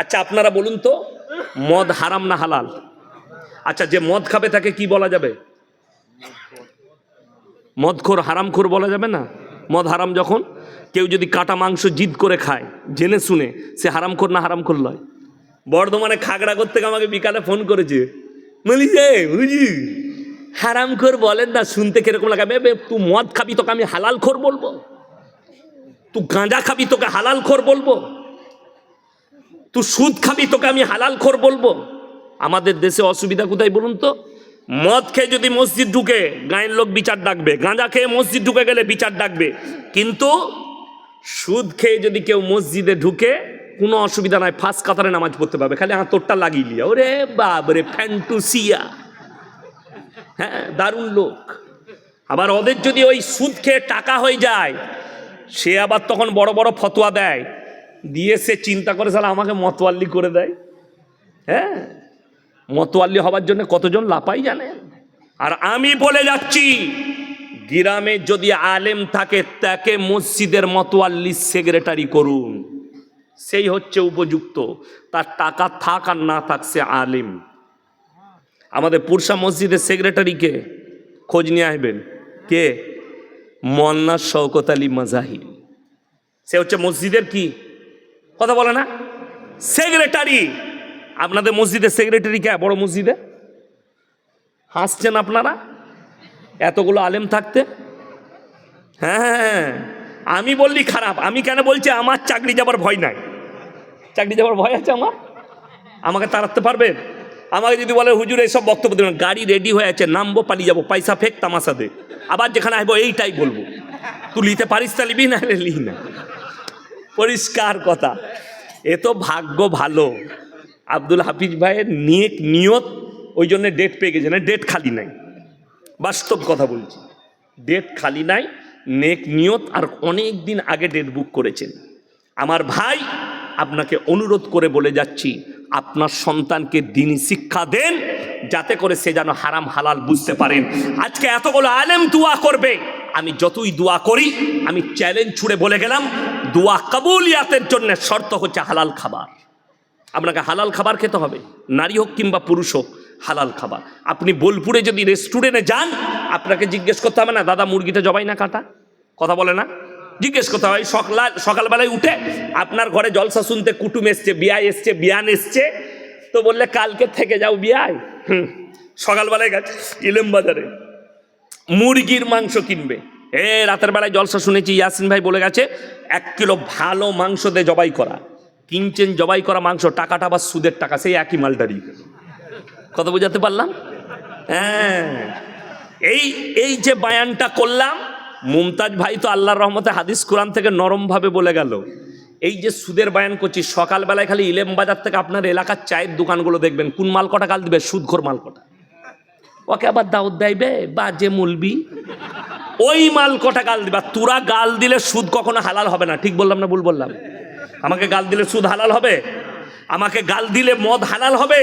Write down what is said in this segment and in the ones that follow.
আচ্ছা আপনারা বলুন তো, মদ হারাম না হালাল? আচ্ছা যে মদ খাবে তাকে কি বলা যাবে? মদখোর, হারামখোর বলা যাবে না? মদ হারাম যখন, কেউ যদি কাটা মাংস জিদ করে খায়, জেনে শুনে, সে হারামখোর না হারামখোর লয়? বর্ধমানে খাগড়াগর থেকে আমাকে বিকালে ফোন করেছে। বলি যে বুঝি হারামখোর বলেন না, শুনতে কীরকম লাগাবে তুই মদ খাবি তোকে আমি হালাল খোর বলব? তুই গাঁজা খাবি তোকে হালাল খোর বলব? তুই সুদ খাবি, তোকে আমি হালাল খোর বলব। আমাদের দেশে অসুবিধা কোথায় বলুন তো? মদ খেয়ে যদি মসজিদ ঢুকে, গায়ের লোক বিচার ডাকবে। গাঁজা খেয়ে মসজিদ ঢুকে গেলে বিচার ডাকবে। কিন্তু সুদ খেয়ে যদি কেউ মসজিদে ঢুকে, কোনো অসুবিধা নাই ফার্স্ট কাতারে নামাজ পড়তে পারবে। খালি হাতরটা লাগিয়ে লিয়া ওরে বাবরে ফ্যান্টুসিয়া। হ্যাঁ দারুণ লোক। আবার ওদের যদি ওই সুদ খেয়ে টাকা হয়ে যায়, সে আবার তখন বড় বড় ফতোয়া দেয়। দিয়ে সে চিন্তা করে সালা আমাকে মতোয়াল্লি করে দেয়। হ্যাঁ? মতোয়াল্লি হবার জন্য কতজন লাপাই জানেন? আর আমি বলে যাচ্ছি, গ্রামে যদি আলেম থাকে, তাকে মসজিদের মতোয়াল্লি সেক্রেটারি করুন। সেই হচ্ছে উপযুক্ত। তার টাকা থাক আর না থাক, সে আলিম। আমাদের পুরসা মসজিদের সেক্রেটারিকে খোঁজ নিয়ে আসবেন। কে? মন্না শওকত আলী মাজাহির। সে হচ্ছে মসজিদের কি? কথা বলে না? সেক্রেটারি আপনাদের মসজিদে সেক্রেটারি কে? বড় মসজিদে? হাসছেন আপনারা? এতগুলো আলেম থাকতে? হ্যাঁ হ্যাঁ, হ্যাঁ। আমি বললি খারাপ। আমি কেন বলছি আমার চাকরি যাবার ভয় নাই? চাকরি যাবার ভয় আছে আমার? আমাকে তাড়াতে পারবেন আমাকে যদি বলে হুজুর এইসব বক্তব্য দেবেন গাড়ি রেডি হয়ে আছে নামবো পালিয়ে যাব। পয়সা ফেক তামাশা দে। আবার যেখানে আসব এইটাই বলব। তুই লিতে পারিস তা লিবি না হলে লি না। পরিষ্কার কথা। এ তো ভাগ্য ভালো। আব্দুল হাফিজ ভাইয়ের নিয়ত নিয়ত ওই জন্য ডেট পেয়ে গেছে না ডেট খালি নাই। বাস্তব কথা বলছি। ডেট খালি নাই, নেক নিয়ত আর অনেক দিন আগে ডেট বুক করেছেন। আমার ভাই আপনাকে অনুরোধ করে বলে যাচ্ছি, আপনার সন্তানকে দিনই শিক্ষা দেন, যাতে করে সে যেন হারাম হালাল বুঝতে পারেন। আজকে এতগুলো আলেম দোয়া করবে। আমি যতই দোয়া করি, আমি চ্যালেঞ্জ ছুড়ে বলে গেলাম দোয়া কাবুলিয়াতের জন্য শর্ত হচ্ছে হালাল খাবার। আপনাকে হালাল খাবার খেতে হবে, নারী হোক কিংবা পুরুষ হোক, হালাল খাবার। আপনি বোলপুরে যদি রেস্টুরেন্টে যান, আপনাকে জিজ্ঞেস করতে হবে না, দাদা, মুরগিটা জবাই না কাটা? কথা বলে না। জিজ্ঞেস করতে হবে সকাল, সকালবেলায় উঠে আপনার ঘরে জলসা শুনতে কুটুম এসছে বিয়ায় এসছে, বিয়ান এসছে? তো বললে, কালকে থেকে যাও বিয়ায় হুম, সকালবেলায় গেছে, ইলেম বাজারে। মুরগির মাংস কিনবে। এ, রাতের বেলায় জলসা শুনেছি, ইয়াসিন ভাই বলে গেছে, এক কিলো ভালো মাংস দিয়ে জবাই করা। কিনছেন জবাই করা মাংস, টাকাটা আবার সুদের টাকা, সেই একই মালটারই। কত বোঝাতে পারলাম? হ্যাঁ। এই এই যে বায়ানটা করলাম, মুমতাজ ভাই তো আল্লাহর রহমতে হাদিস কোরআন থেকে নরমভাবে বলে গেল। এই যে সুদের বায়ান করছি, সকালবেলায় খালি ইলেম বাজার থেকে আপনার এলাকার চায়ের দোকানগুলো দেখবেন, কোন মাল কটা কাল দিবে? সুদঘর মাল কটা। ওকে আবার দাওয়াত দেবে বা যে মুলবি। ওই মাল কটা গাল দিবা? তোরা গাল দিলে সুদ কখনো হালাল হবে না? ঠিক বললাম না ভুল বললাম? আমাকে গাল দিলে সুদ হালাল হবে? আমাকে গাল দিলে মদ হালাল হবে?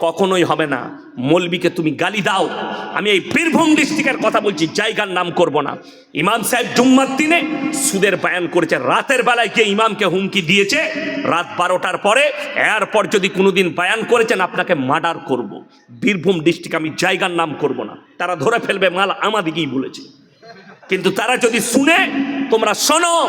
কখনোই হবে না। মলবিকে তুমি গালি দাও। আমি এই বীরভূম ডিস্ট্রিক্টের কথা বলছি, জায়গার নাম করব না। ইমাম সাহেব জুম্মার দিনে সুদের বায়ান করেছে। রাতের বেলায় কে ইমামকে হুমকি দিয়েছে। রাত বারোটার পরে এরপর যদি কোনোদিন বায়ান করেছেন, আপনাকে মার্ডার করব। বীরভূম ডিস্ট্রিক্ট আমি জায়গার নাম করব না। তারা ধরে ফেলবে, মাল আমাদিকেই বলেছে। কিন্তু তারা যদি শুনে, তোমরা শোনো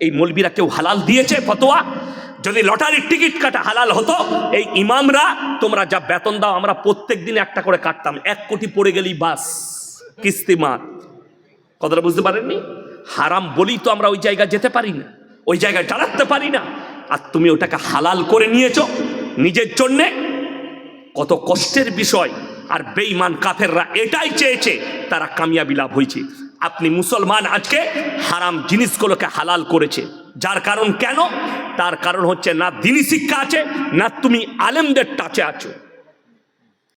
এই মলবিরা কেউ হালাল দিয়েছে, ফতোয়া? যদি লটারির টিকিট কাটা হালাল হতো, এই ইমামরা, তোমরা যা বেতন দাও, আমরা প্রত্যেক দিন একটা করে কাটতাম। এক কোটি পড়ে গেলেই বাস কিস্তিমাত কথাটা বুঝতে পারেননি? হারাম বলি তো আমরা ওই জায়গায় যেতে পারি না, ওই জায়গায় দাঁড়াতে পারি না। আর তুমি ওটাকে হালাল করে নিয়েছো নিজের জন্যে? কত কষ্টের বিষয়। আর বেঈমান কাফেররা এটাই চেয়েছে, তারা কামিয়াবি লাভ হয়েছে। আপনি মুসলমান আজকে হারাম জিনিসগুলোকে হালাল করেছে। যার কারণ কেন? তার কারণ হচ্ছে না দিনী শিক্ষা আছে, না তুমি আলেমদের টাচে আছো।